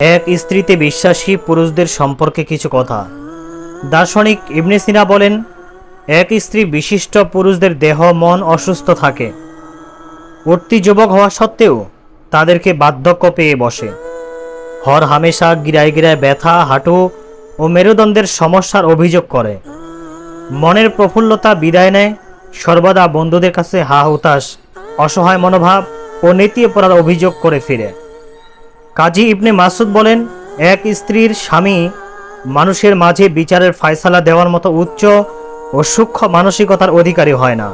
এক স্ত্রীতে বিশ্বাসী পুরুষদের সম্পর্কে কিছু কথা। দার্শনিক ইবনে সিনা বলেন, এক স্ত্রী বিশিষ্ট পুরুষদের দেহ, মন অসুস্থ থাকে। উঠতি যুবক হওয়া সত্ত্বেও তাদেরকে বার্ধক্য পেয়ে বসে। হর হামেশা গিরায় গিরায় ব্যথা, হাঁটু ও মেরুদণ্ডের সমস্যার অভিযোগ করে। মনের প্রফুল্লতা বিদায় নেয়, সর্বদা বন্ধুদের কাছে হা হুতাশ অসহায় মনোভাব ও নেতিয়ে পড়ার অভিযোগ করে ফিরে। কাজী ইবনে মাসুদ বলেন, এক স্ত্রীর স্বামী মানুষের মাঝে বিচারের ফায়সালা দেওয়ার মতো উচ্চ ও সূক্ষ্ম মানসিকতার অধিকারী হয় না।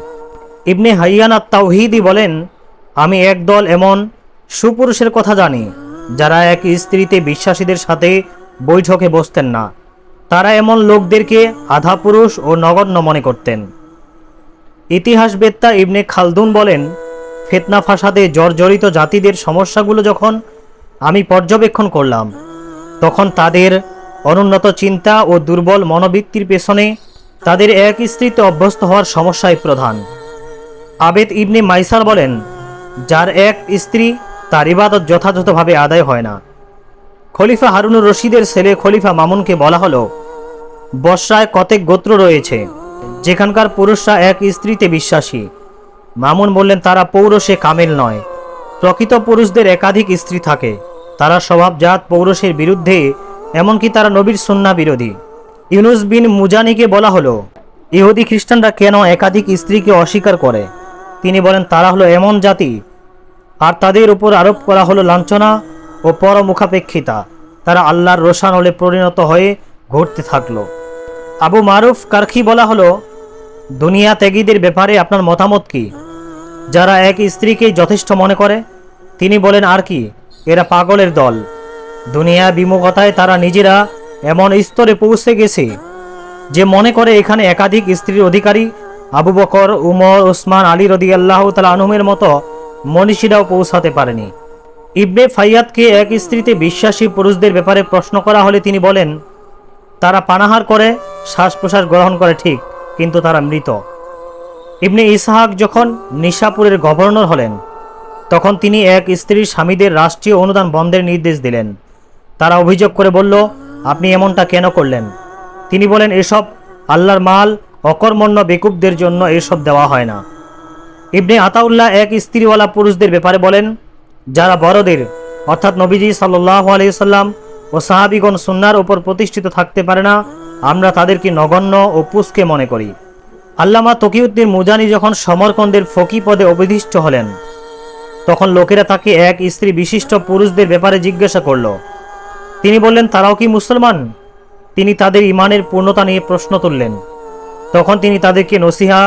ইবনে হাইয়ানা তাওহিদি বলেন, আমি একদল এমন সুপুরুষের কথা জানি, যারা এক স্ত্রীতে বিশ্বাসীদের সাথে বৈঠকে বসতেন না। তারা এমন লোকদেরকে আধা পুরুষ ও নগণ্য মনে করতেন। ইতিহাসবেত্তা ইবনে খালদুন বলেন, ফেতনা ফাসাদে জর্জরিত জাতিদের সমস্যাগুলো যখন আমি পর্যবেক্ষণ করলাম। তখন তাদের অনুন্নত চিন্তা ও দুর্বল মনোবৃত্তির পেছনে তাদের এক স্ত্রীতে অভ্যস্ত হওয়ার সমস্যাই প্রধান। আবেদ ইবনে মাইসার বলেন, যার এক স্ত্রী, তার ইবাদত যথাযথভাবে আদায় হয় না। খলিফা হারুনুর রশিদের ছেলে খলিফা মামুনকে বলা হলো, বর্ষায় কতেক গোত্র রয়েছে, যেখানকার পুরুষরা এক স্ত্রীতে বিশ্বাসী। মামুন বললেন, তারা পৌরসে কামেল নয়, প্রকৃত পুরুষদের একাধিক স্ত্রী থাকে। তারা স্বভাবজাত পৌরসের বিরুদ্ধে, এমনকি তারা নবীর সন্না বিরোধী। ইউনুস বিন মুজানিকে বলা হলো, ইহুদি খ্রিস্টানরা কেন একাধিক স্ত্রীকে অস্বীকার করে? তিনি বলেন, তারা হলো এমন জাতি, আর তাদের উপর আরোপ করা হলো লাঞ্ছনা ও পরমুখাপেক্ষিতা। তারা আল্লাহর রোশানলে পরিণত হয়ে ঘটতে থাকল। আবু মারুফ কারখি বলা হলো, দুনিয়া ত্যাগীদের ব্যাপারে আপনার মতামত কি? যারা এক স্ত্রীকেই যথেষ্ট মনে করে? তিনি বলেন, আর কি? এরা পাগলের দল। দুনিয়া বিমুখতায় তারা নিজেরা এমন স্তরে পৌঁছে গেছে যে মনে করে এখানে একাধিক স্ত্রীর অধিকারী আবু বকর, উমর ওসমান আলী রদি আল্লাহ তালা আনুমের মতো মনীষীরাও পৌঁছাতে পারেনি। ইবনে ফাইয়াদকে এক স্ত্রীতে বিশ্বাসী পুরুষদের ব্যাপারে প্রশ্ন করা হলে তিনি বলেন, তারা পানাহার করে শ্বাস প্রশ্বাস গ্রহণ করে ঠিক, কিন্তু তারা মৃত। ইবনে ইসাহাক যখন নিশাপুরের গভর্নর হলেন তখন তিনি এক স্ত্রীর স্বামীদের রাষ্ট্রীয় অনুদান বন্ধের নির্দেশ দিলেন। তারা অভিযোগ করে বলল, আপনি এমনটা কেন করলেন? তিনি বলেন, এসব আল্লাহর মাল অকর্মণ্য বেকুবদের জন্য এসব দেওয়া হয় না। ইবনে আতাউল্লাহ এক স্ত্রীওয়ালা পুরুষদের ব্যাপারে বলেন, যারা বড়দের, অর্থাৎ নবীজি সাল্লাহ আলাইসাল্লাম ও সাহাবিগণ সুন্নার ওপর প্রতিষ্ঠিত থাকতে পারে না, আমরা তাদেরকে নগণ্য ও পুষ্কে মনে করি। আল্লামা তকিউদ্দিন মুজানি যখন সমরকন্দের ফকি পদে অভিধিষ্ঠ হলেন তখন লোকেরা তাকে এক স্ত্রী বিশিষ্ট পুরুষদের ব্যাপারে জিজ্ঞাসা করল, তিনি বললেন, তারাও কি মুসলমান? তিনি তাদের ইমানের পূর্ণতা নিয়ে প্রশ্ন তুললেন। তখন তিনি তাদেরকে নসিহা,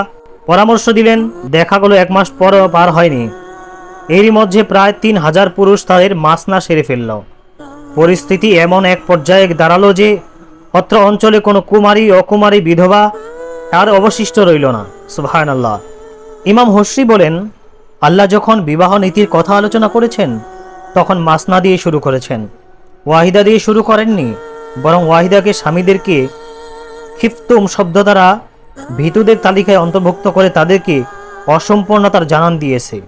পরামর্শ দিলেন, দেখা গেল এক মাস পর পার হয়নি। এরই মধ্যে প্রায় তিন হাজার পুরুষ তাদের মাসনা সেরে ফেলল। পরিস্থিতি এমন এক পর্যায়ে দাঁড়াল যে, অত্র অঞ্চলে কোনো কুমারী, অকুমারী, বিধবা আর অবশিষ্ট রইল না। আল্লাহ ইমাম হসরি বলেন আল্লাহ যখন বিবাহ নীতির কথা আলোচনা করেছেন, তখন মাসনা দিয়ে শুরু করেছেন। ওয়াহিদা দিয়ে শুরু করেননি, বরং ওয়াহিদাকে স্বামীদেরকে ক্ষিপ্তম শব্দ দ্বারা ভীতুদের তালিকায় অন্তর্ভুক্ত করে তাদেরকে অসম্পূর্ণতার জানান দিয়েছে।